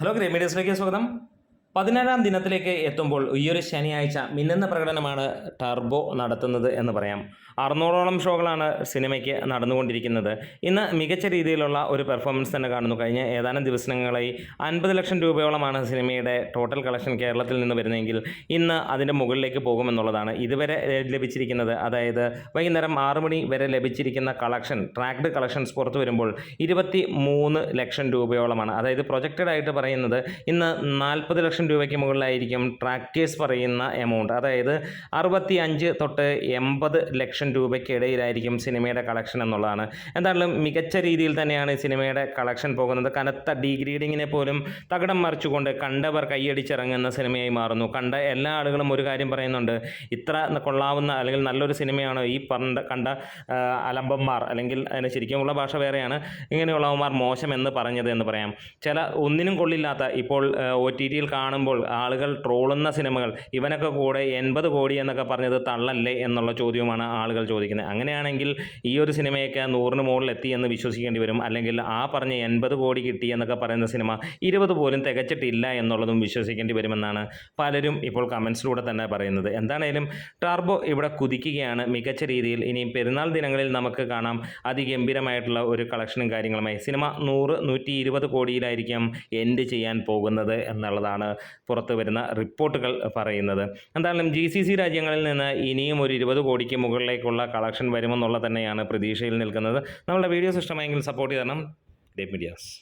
Hello ग्रेमेडियस में स्वागत പതിനേഴാം ദിനത്തിലേക്ക് എത്തുമ്പോൾ ഈ ഒരു ശനിയാഴ്ച മിന്നുന്ന പ്രകടനമാണ് ടർബോ നടത്തുന്നത് എന്ന് പറയാം. അറുന്നൂറോളം ഷോകളാണ് സിനിമയ്ക്ക് നടന്നുകൊണ്ടിരിക്കുന്നത്. ഇന്ന് മികച്ച രീതിയിലുള്ള ഒരു പെർഫോമൻസ് തന്നെ കാണുന്നു. കഴിഞ്ഞ ഏതാനും ദിവസങ്ങളായി അൻപത് ലക്ഷം രൂപയോളമാണ് സിനിമയുടെ ടോട്ടൽ കളക്ഷൻ കേരളത്തിൽ നിന്ന് വരുന്നതെങ്കിൽ ഇന്ന് അതിന്റെ മുകളിലേക്ക് പോകുമെന്നുള്ളതാണ്. ഇതുവരെ ലഭിച്ചിരിക്കുന്നത് അതായത് വൈകുന്നേരം ആറ് മണി വരെ ലഭിച്ചിരിക്കുന്ന കളക്ഷൻ ട്രാക്ഡ് കളക്ഷൻസ് പുറത്തു വരുമ്പോൾ ഇരുപത്തി മൂന്ന് ലക്ഷം രൂപയോളമാണ്. അതായത് പ്രൊജക്റ്റഡ് ആയിട്ട് പറയുന്നത് ഇന്ന് നാൽപ്പത് ലക്ഷം രൂപയ്ക്ക് മുകളിലായിരിക്കും ട്രാക്ടേഴ്സ് പറയുന്ന എമൗണ്ട് അതായത് അറുപത്തി അഞ്ച് തൊട്ട് എൺപത് ലക്ഷം രൂപയ്ക്ക് ഇടയിലായിരിക്കും സിനിമയുടെ കളക്ഷൻ എന്നുള്ളതാണ്. എന്തായാലും മികച്ച രീതിയിൽ തന്നെയാണ് സിനിമയുടെ കളക്ഷൻ പോകുന്നത്. കനത്ത ഡീഗ്രേഡിങ്ങിനെ പോലും തകടം മറിച്ചുകൊണ്ട് കണ്ടവർ കൈയടിച്ചിറങ്ങുന്ന സിനിമയായി മാറുന്നു. കണ്ട എല്ലാ ആളുകളും ഒരു കാര്യം പറയുന്നുണ്ട്. ഇത്ര കൊള്ളാവുന്ന അല്ലെങ്കിൽ നല്ലൊരു സിനിമയാണോ ഈ പറഞ്ഞ കണ്ട അലമ്പന്മാർ? അല്ലെങ്കിൽ അതിന് ശരിക്കുമുള്ള ഭാഷ വേറെയാണ്. ഇങ്ങനെയുള്ളവന്മാർ മോശം എന്ന് പറഞ്ഞത് എന്ന് പറയാം. ചില ഒന്നിനും കൊള്ളില്ലാത്ത ഇപ്പോൾ ഒ ടി ടിയിൽ കാണുമ്പോൾ ആളുകൾ ട്രോളുന്ന സിനിമകൾ ഇവനൊക്കെ കൂടെ എൺപത് കോടി എന്നൊക്കെ പറഞ്ഞത് തള്ളല്ലേ എന്നുള്ള ചോദ്യവുമാണ് ആളുകൾ ചോദിക്കുന്നത്. അങ്ങനെയാണെങ്കിൽ ഈ ഒരു സിനിമയൊക്കെ നൂറിന് മുകളിൽ എത്തി എന്ന് വിശ്വസിക്കേണ്ടി വരും. അല്ലെങ്കിൽ ആ പറഞ്ഞ എൺപത് കോടി കിട്ടി എന്നൊക്കെ പറയുന്ന സിനിമ ഇരുപത് പോലും തികച്ചിട്ടില്ല എന്നുള്ളതും വിശ്വസിക്കേണ്ടി വരുമെന്നാണ് പലരും ഇപ്പോൾ കമൻസിലൂടെ തന്നെ പറയുന്നത്. എന്താണേലും ടർബോ ഇവിടെ കുതിക്കുകയാണ് മികച്ച രീതിയിൽ. ഇനിയും പെരുന്നാൾ ദിനങ്ങളിൽ നമുക്ക് കാണാം അതിഗംഭീരമായിട്ടുള്ള ഒരു കളക്ഷനും കാര്യങ്ങളുമായി. സിനിമ നൂറ് നൂറ്റി ഇരുപത് കോടിയിലായിരിക്കും എൻഡ് ചെയ്യാൻ പോകുന്നത് എന്നുള്ളതാണ് പുറത്തു വരുന്ന റിപ്പോർട്ടുകൾ പറയുന്നത്. എന്തായാലും ജി സി സി രാജ്യങ്ങളിൽ നിന്ന് ഇനിയും ഒരു ഇരുപത് കോടിക്ക് മുകളിലേക്കുള്ള കളക്ഷൻ വരുമെന്നുള്ള തന്നെയാണ് പ്രതീക്ഷയിൽ നിൽക്കുന്നത്. നമ്മുടെ വീഡിയോസ് ഇഷ്ടമായെങ്കിൽ സപ്പോർട്ട് ചെയ്യണം ഡേ മീഡിയാസ്